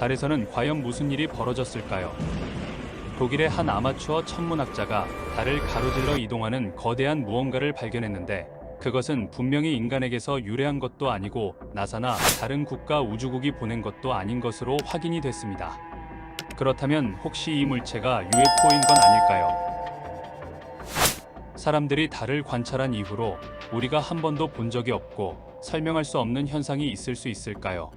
달에서는 과연 무슨 일이 벌어졌을까요? 독일의 한 아마추어 천문학자가 달을 가로질러 이동하는 거대한 무언가를 발견했는데 그것은 분명히 인간에게서 유래한 것도 아니고 나사나 다른 국가 우주국이 보낸 것도 아닌 것으로 확인이 됐습니다. 그렇다면 혹시 이 물체가 UFO인 건 아닐까요? 사람들이 달을 관찰한 이후로 우리가 한 번도 본 적이 없고 설명할 수 없는 현상이 있을 수 있을까요?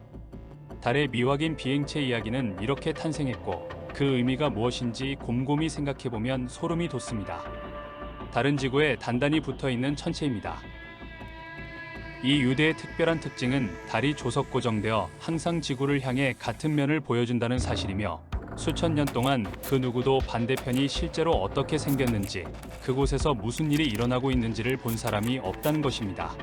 달의 미확인 비행체 이야기는 이렇게 탄생했고 그 의미가 무엇인지 곰곰이 생각해보면 소름이 돋습니다. 다른 지구에 단단히 붙어 있는 천체입니다. 이 유대의 특별한 특징은 달이 조석 고정되어 항상 지구를 향해 같은 면을 보여준다는 사실이며 수천 년 동안 그 누구도 반대편이 실제로 어떻게 생겼는지 그곳에서 무슨 일이 일어나고 있는지를 본 사람이 없다는 것입니다.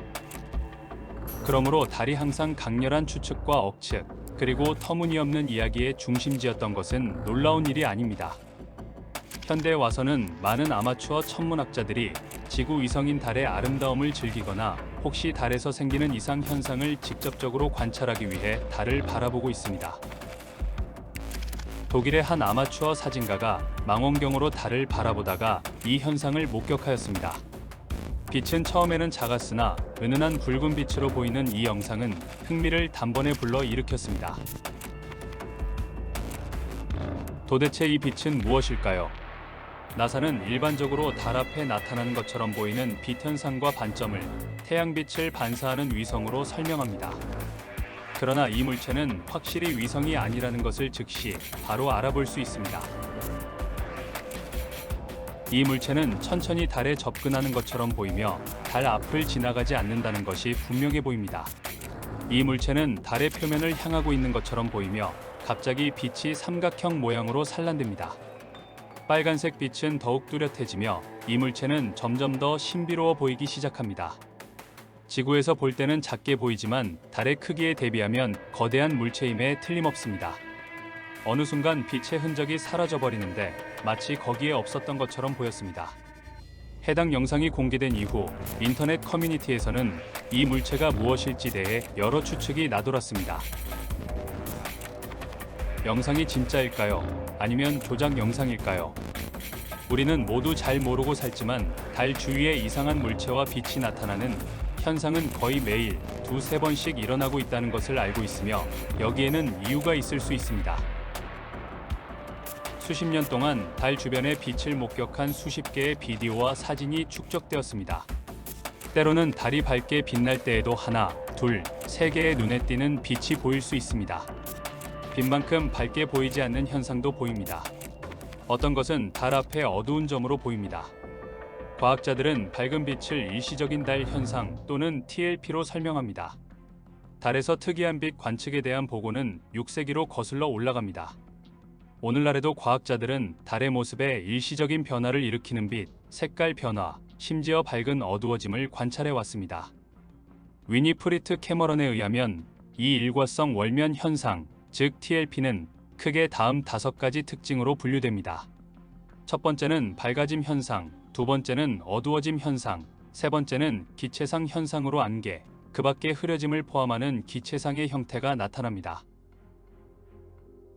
그러므로 달이 항상 강렬한 추측과 억측 그리고 터무니없는 이야기의 중심지였던 것은 놀라운 일이 아닙니다. 현대에 와서는 많은 아마추어 천문학자들이 지구 위성인 달의 아름다움을 즐기거나 혹시 달에서 생기는 이상 현상을 직접적으로 관찰하기 위해 달을 바라보고 있습니다. 독일의 한 아마추어 사진가가 망원경으로 달을 바라보다가 이 현상을 목격하였습니다. 빛은 처음에는 작았으나 은은한 붉은 빛으로 보이는 이 영상은 흥미를 단번에 불러 일으켰습니다. 도대체 이 빛은 무엇일까요? 나사는 일반적으로 달 앞에 나타나는 것처럼 보이는 빛 현상과 반점을 태양빛을 반사하는 위성으로 설명합니다. 그러나 이 물체는 확실히 위성이 아니라는 것을 즉시 바로 알아볼 수 있습니다. 이 물체는 천천히 달에 접근하는 것처럼 보이며 달 앞을 지나가지 않는다는 것이 분명해 보입니다. 이 물체는 달의 표면을 향하고 있는 것처럼 보이며 갑자기 빛이 삼각형 모양으로 산란됩니다. 빨간색 빛은 더욱 뚜렷해지며 이 물체는 점점 더 신비로워 보이기 시작합니다. 지구에서 볼 때는 작게 보이지만 달의 크기에 대비하면 거대한 물체임에 틀림없습니다. 어느 순간 빛의 흔적이 사라져 버리는데 마치 거기에 없었던 것처럼 보였습니다. 해당 영상이 공개된 이후 인터넷 커뮤니티에서는 이 물체가 무엇일지 대해 여러 추측이 나돌았습니다. 영상이 진짜일까요? 아니면 조작 영상일까요? 우리는 모두 잘 모르고 살지만 달 주위에 이상한 물체와 빛이 나타나는 현상은 거의 매일 두세 번씩 일어나고 있다는 것을 알고 있으며 여기에는 이유가 있을 수 있습니다. 수십 년 동안 달 주변의 빛을 목격한 수십 개의 비디오와 사진이 축적되었습니다. 때로는 달이 밝게 빛날 때에도 하나, 둘, 세 개의 눈에 띄는 빛이 보일 수 있습니다. 빛만큼 밝게 보이지 않는 현상도 보입니다. 어떤 것은 달 앞에 어두운 점으로 보입니다. 과학자들은 밝은 빛을 일시적인 달 현상 또는 TLP로 설명합니다. 달에서 특이한 빛 관측에 대한 보고는 6세기로 거슬러 올라갑니다. 오늘날에도 과학자들은 달의 모습에 일시적인 변화를 일으키는 빛, 색깔 변화, 심지어 밝은 어두워짐을 관찰해 왔습니다. 위니 프리트 캐머런에 의하면 이 일과성 월면 현상, 즉 TLP는 크게 다음 다섯 가지 특징으로 분류됩니다. 첫 번째는 밝아짐 현상, 두 번째는 어두워짐 현상, 세 번째는 기체상 현상으로 안개, 그 밖에 흐려짐을 포함하는 기체상의 형태가 나타납니다.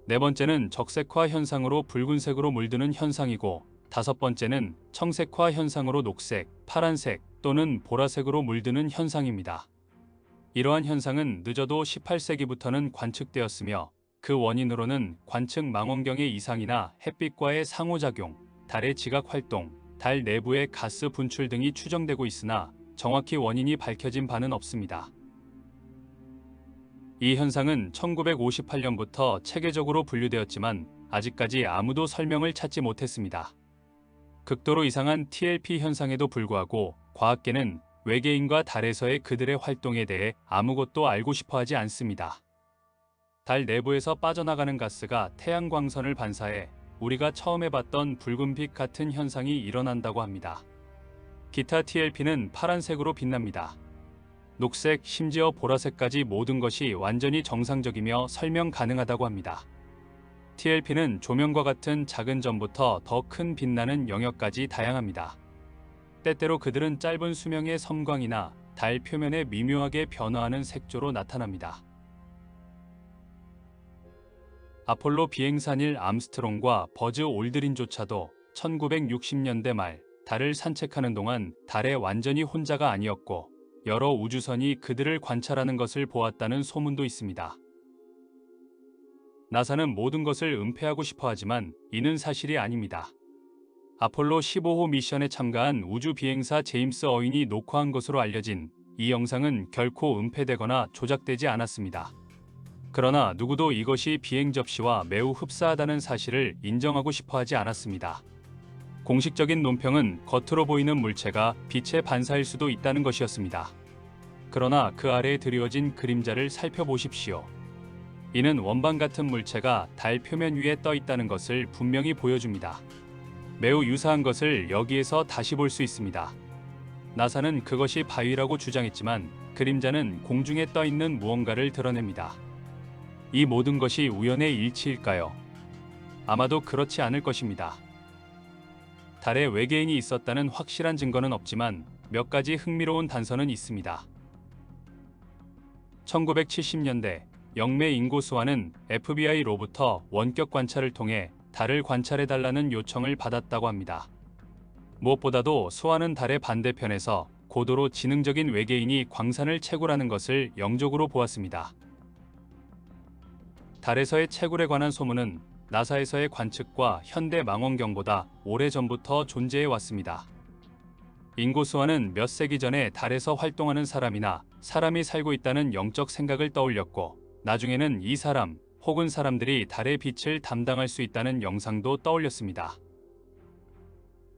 네 번째는 적색화 현상으로 붉은색으로 물드는 현상이고, 다섯 번째는 청색화 현상으로 녹색, 파란색 또는 보라색으로 물드는 현상입니다. 이러한 현상은 늦어도 18세기부터는 관측되었으며 그 원인으로는 관측 망원경의 이상이나 햇빛과의 상호작용, 달의 지각 활동, 달 내부의 가스 분출 등이 추정되고 있으나 정확히 원인이 밝혀진 바는 없습니다. 이 현상은 1958년부터 체계적으로 분류되었지만 아직까지 아무도 설명을 찾지 못했습니다. 극도로 이상한 TLP 현상에도 불구하고 과학계는 외계인과 달에서의 그들의 활동에 대해 아무것도 알고 싶어 하지 않습니다. 달 내부에서 빠져나가는 가스가 태양광선을 반사해 우리가 처음에 봤던 붉은빛 같은 현상이 일어난다고 합니다. 기타 TLP는 파란색으로 빛납니다. 녹색, 심지어 보라색까지 모든 것이 완전히 정상적이며 설명 가능하다고 합니다. TLP는 조명과 같은 작은 점부터 더 큰 빛나는 영역까지 다양합니다. 때때로 그들은 짧은 수명의 섬광이나 달 표면에 미묘하게 변화하는 색조로 나타납니다. 아폴로 비행사닐 암스트롱과 버즈 올드린조차도 1960년대 말 달을 산책하는 동안 달에 완전히 혼자가 아니었고 여러 우주선이 그들을 관찰하는 것을 보았다는 소문도 있습니다. 나사는 모든 것을 은폐하고 싶어 하지만 이는 사실이 아닙니다. 아폴로 15호 미션에 참가한 우주 비행사 제임스 어윈이 녹화한 것으로 알려진 이 영상은 결코 은폐되거나 조작되지 않았습니다. 그러나 누구도 이것이 비행 접시와 매우 흡사하다는 사실을 인정하고 싶어 하지 않았습니다. 공식적인 논평은 겉으로 보이는 물체가 빛의 반사일 수도 있다는 것이었습니다. 그러나 그 아래에 드리워진 그림자를 살펴보십시오. 이는 원반 같은 물체가 달 표면 위에 떠 있다는 것을 분명히 보여줍니다. 매우 유사한 것을 여기에서 다시 볼 수 있습니다. 나사는 그것이 바위라고 주장했지만 그림자는 공중에 떠 있는 무언가를 드러냅니다. 이 모든 것이 우연의 일치일까요? 아마도 그렇지 않을 것입니다. 달에 외계인이 있었다는 확실한 증거는 없지만 몇 가지 흥미로운 단서는 있습니다. 1970년대 영매 인고수와는 FBI로부터 원격 관찰을 통해 달을 관찰해달라는 요청을 받았다고 합니다. 무엇보다도 수아는 달의 반대편에서 고도로 지능적인 외계인이 광산을 채굴하는 것을 영적으로 보았습니다. 달에서의 채굴에 관한 소문은 나사에서의 관측과 현대 망원경보다 오래전부터 존재해 왔습니다. 인고수와는 몇 세기 전에 달에서 활동하는 사람이나 사람이 살고 있다는 영적 생각을 떠올렸고 나중에는 이 사람 혹은 사람들이 달의 빛을 담당할 수 있다는 영상도 떠올렸습니다.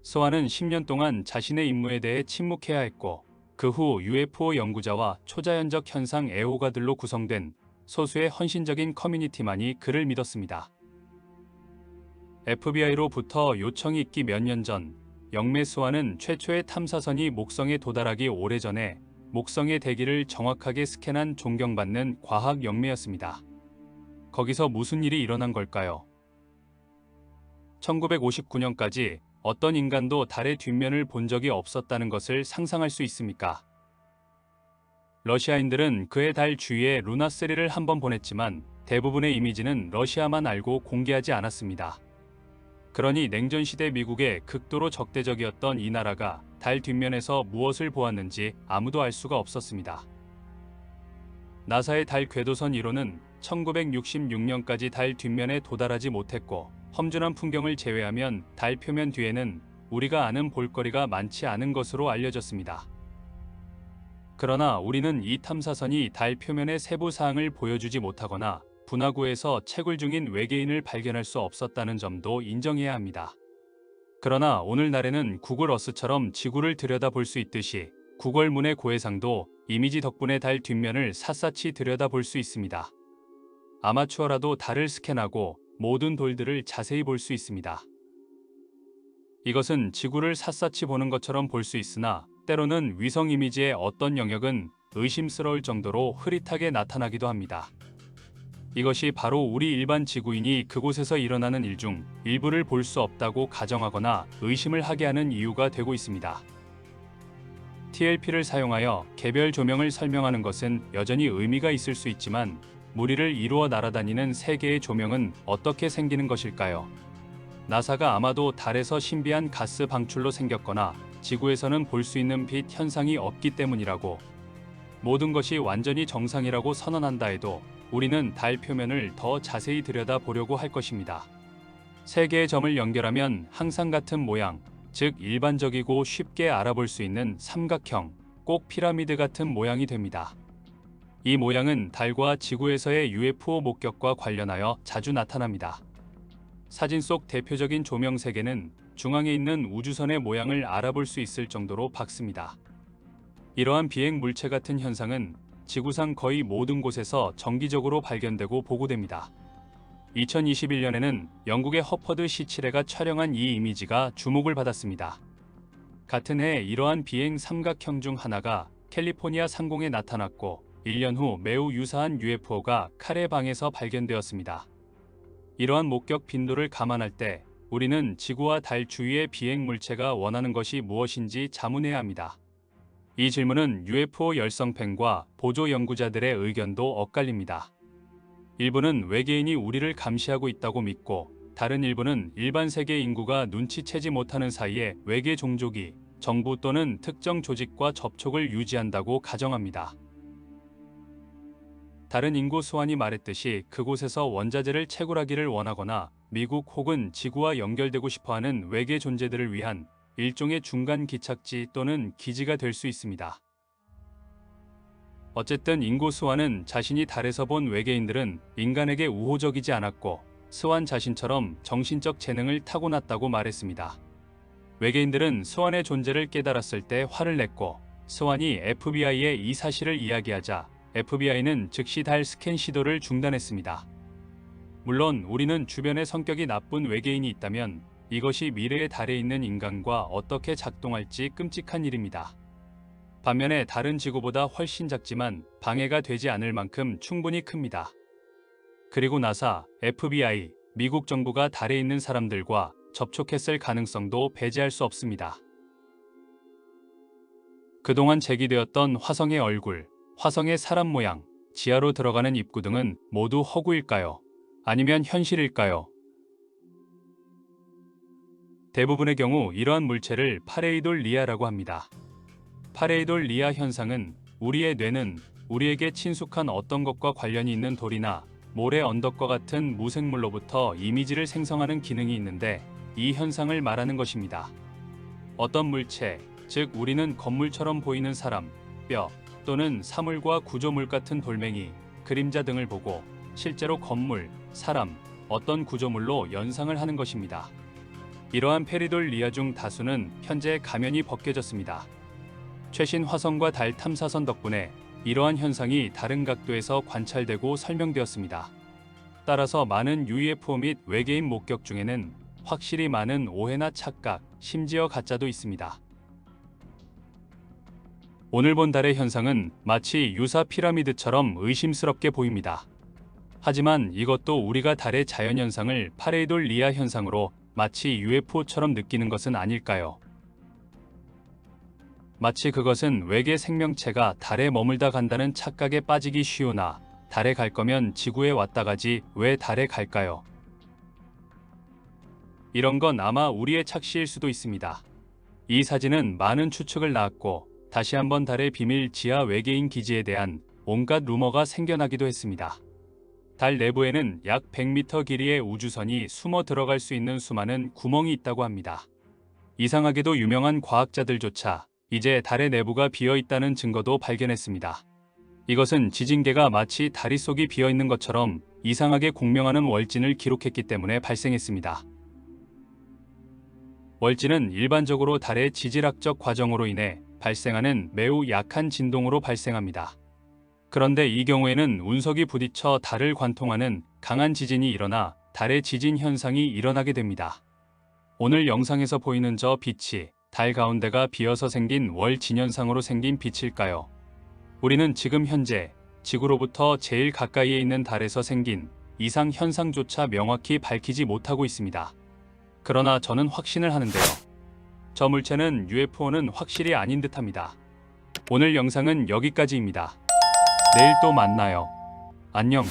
스와는 10년 동안 자신의 임무에 대해 침묵해야 했고 그 후 UFO 연구자와 초자연적 현상 애호가들로 구성된 소수의 헌신적인 커뮤니티만이 그를 믿었습니다. FBI로부터 요청이 있기 몇 년 전, 영매수와는 최초의 탐사선이 목성에 도달하기 오래전에 목성의 대기를 정확하게 스캔한 존경받는 과학 영매였습니다. 거기서 무슨 일이 일어난 걸까요? 1959년까지 어떤 인간도 달의 뒷면을 본 적이 없었다는 것을 상상할 수 있습니까? 러시아인들은 그의 달 주위에 루나3를 한번 보냈지만 대부분의 이미지는 러시아만 알고 공개하지 않았습니다. 그러니 냉전시대 미국의 극도로 적대적이었던 이 나라가 달 뒷면에서 무엇을 보았는지 아무도 알 수가 없었습니다. 나사의 달 궤도선 1호는 1966년까지 달 뒷면에 도달하지 못했고 험준한 풍경을 제외하면 달 표면 뒤에는 우리가 아는 볼거리가 많지 않은 것으로 알려졌습니다. 그러나 우리는 이 탐사선이 달 표면의 세부 사항을 보여주지 못하거나 분화구에서 채굴 중인 외계인을 발견할 수 없었다는 점도 인정해야 합니다. 그러나 오늘날에는 구글 어스처럼 지구를 들여다볼 수 있듯이 구글 문의 고해상도 이미지 덕분에 달 뒷면을 샅샅이 들여다볼 수 있습니다. 아마추어라도 달을 스캔하고 모든 돌들을 자세히 볼 수 있습니다. 이것은 지구를 샅샅이 보는 것처럼 볼 수 있으나 때로는 위성 이미지의 어떤 영역은 의심스러울 정도로 흐릿하게 나타나기도 합니다. 이것이 바로 우리 일반 지구인이 그곳에서 일어나는 일 중 일부를 볼 수 없다고 가정하거나 의심을 하게 하는 이유가 되고 있습니다. TLP를 사용하여 개별 조명을 설명하는 것은 여전히 의미가 있을 수 있지만 무리를 이루어 날아다니는 세 개의 조명은 어떻게 생기는 것일까요? 나사가 아마도 달에서 신비한 가스 방출로 생겼거나 지구에서는 볼 수 있는 빛 현상이 없기 때문이라고 모든 것이 완전히 정상이라고 선언한다 해도 우리는 달 표면을 더 자세히 들여다 보려고 할 것입니다. 세 개의 점을 연결하면 항상 같은 모양, 즉 일반적이고 쉽게 알아볼 수 있는 삼각형, 꼭 피라미드 같은 모양이 됩니다. 이 모양은 달과 지구에서의 UFO 목격과 관련하여 자주 나타납니다. 사진 속 대표적인 조명 세 개는 중앙에 있는 우주선의 모양을 알아볼 수 있을 정도로 밝습니다. 이러한 비행 물체 같은 현상은 지구상 거의 모든 곳에서 정기적으로 발견되고 보고됩니다. 2021년에는 영국의 허퍼드 C7회가 촬영한 이 이미지가 주목을 받았습니다. 같은 해 이러한 비행 삼각형 중 하나가 캘리포니아 상공에 나타났고 1년 후 매우 유사한 UFO가 카레방에서 발견되었습니다. 이러한 목격 빈도를 감안할 때 우리는 지구와 달 주위의 비행 물체가 원하는 것이 무엇인지 자문해야 합니다. 이 질문은 UFO 열성팬과 보조 연구자들의 의견도 엇갈립니다. 일부는 외계인이 우리를 감시하고 있다고 믿고 다른 일부는 일반 세계 인구가 눈치채지 못하는 사이에 외계 종족이 정부 또는 특정 조직과 접촉을 유지한다고 가정합니다. 다른 인구 수완이 말했듯이 그곳에서 원자재를 채굴하기를 원하거나 미국 혹은 지구와 연결되고 싶어하는 외계 존재들을 위한 일종의 중간 기착지 또는 기지가 될 수 있습니다. 어쨌든 인고 스완은 자신이 달에서 본 외계인들은 인간에게 우호적이지 않았고 스완 자신처럼 정신적 재능을 타고났다고 말했습니다. 외계인들은 스완의 존재를 깨달았을 때 화를 냈고 스완이 FBI에 이 사실을 이야기하자 FBI는 즉시 달 스캔 시도를 중단했습니다. 물론 우리는 주변에 성격이 나쁜 외계인이 있다면 이것이 미래의 달에 있는 인간과 어떻게 작동할지 끔찍한 일입니다. 반면에 다른 지구보다 훨씬 작지만 방해가 되지 않을 만큼 충분히 큽니다. 그리고 나사, FBI, 미국 정부가 달에 있는 사람들과 접촉했을 가능성도 배제할 수 없습니다. 그동안 제기되었던 화성의 얼굴, 화성의 사람 모양, 지하로 들어가는 입구 등은 모두 허구일까요? 아니면 현실일까요? 대부분의 경우 이러한 물체를 파레이돌 리아라고 합니다. 파레이돌 리아 현상은 우리의 뇌는 우리에게 친숙한 어떤 것과 관련이 있는 돌이나 모래 언덕과 같은 무생물로부터 이미지를 생성하는 기능이 있는데 이 현상을 말하는 것입니다. 어떤 물체, 즉 우리는 건물처럼 보이는 사람, 뼈 또는 사물과 구조물 같은 돌멩이, 그림자 등을 보고 실제로 건물, 사람, 어떤 구조물로 연상을 하는 것입니다. 이러한 페리돌 리아 중 다수는 현재 가면이 벗겨졌습니다. 최신 화성과 달 탐사선 덕분에 이러한 현상이 다른 각도에서 관찰되고 설명되었습니다. 따라서 많은 UFO 및 외계인 목격 중에는 확실히 많은 오해나 착각, 심지어 가짜도 있습니다. 오늘 본 달의 현상은 마치 유사 피라미드처럼 의심스럽게 보입니다. 하지만 이것도 우리가 달의 자연현상을 파레이돌 리아 현상으로 마치 UFO처럼 느끼는 것은 아닐까요? 마치 그것은 외계 생명체가 달에 머물다 간다는 착각에 빠지기 쉬우나 달에 갈 거면 지구에 왔다 가지 왜 달에 갈까요? 이런 건 아마 우리의 착시일 수도 있습니다. 이 사진은 많은 추측을 낳았고 다시 한번 달의 비밀 지하 외계인 기지에 대한 온갖 루머가 생겨나기도 했습니다. 달 내부에는 약 100m 길이의 우주선이 숨어 들어갈 수 있는 수많은 구멍이 있다고 합니다. 이상하게도 유명한 과학자들조차 이제 달의 내부가 비어 있다는 증거도 발견했습니다. 이것은 지진계가 마치 다리 속이 비어 있는 것처럼 이상하게 공명하는 월진을 기록했기 때문에 발생했습니다. 월진은 일반적으로 달의 지질학적 과정으로 인해 발생하는 매우 약한 진동으로 발생합니다. 그런데 이 경우에는 운석이 부딪혀 달을 관통하는 강한 지진이 일어나 달의 지진 현상이 일어나게 됩니다. 오늘 영상에서 보이는 저 빛이 달 가운데가 비어서 생긴 월 진현상으로 생긴 빛일까요? 우리는 지금 현재 지구로부터 제일 가까이에 있는 달에서 생긴 이상 현상조차 명확히 밝히지 못하고 있습니다. 그러나 저는 확신을 하는데요. 저 물체는 UFO는 확실히 아닌 듯합니다. 오늘 영상은 여기까지입니다. 내일 또 만나요. 안녕.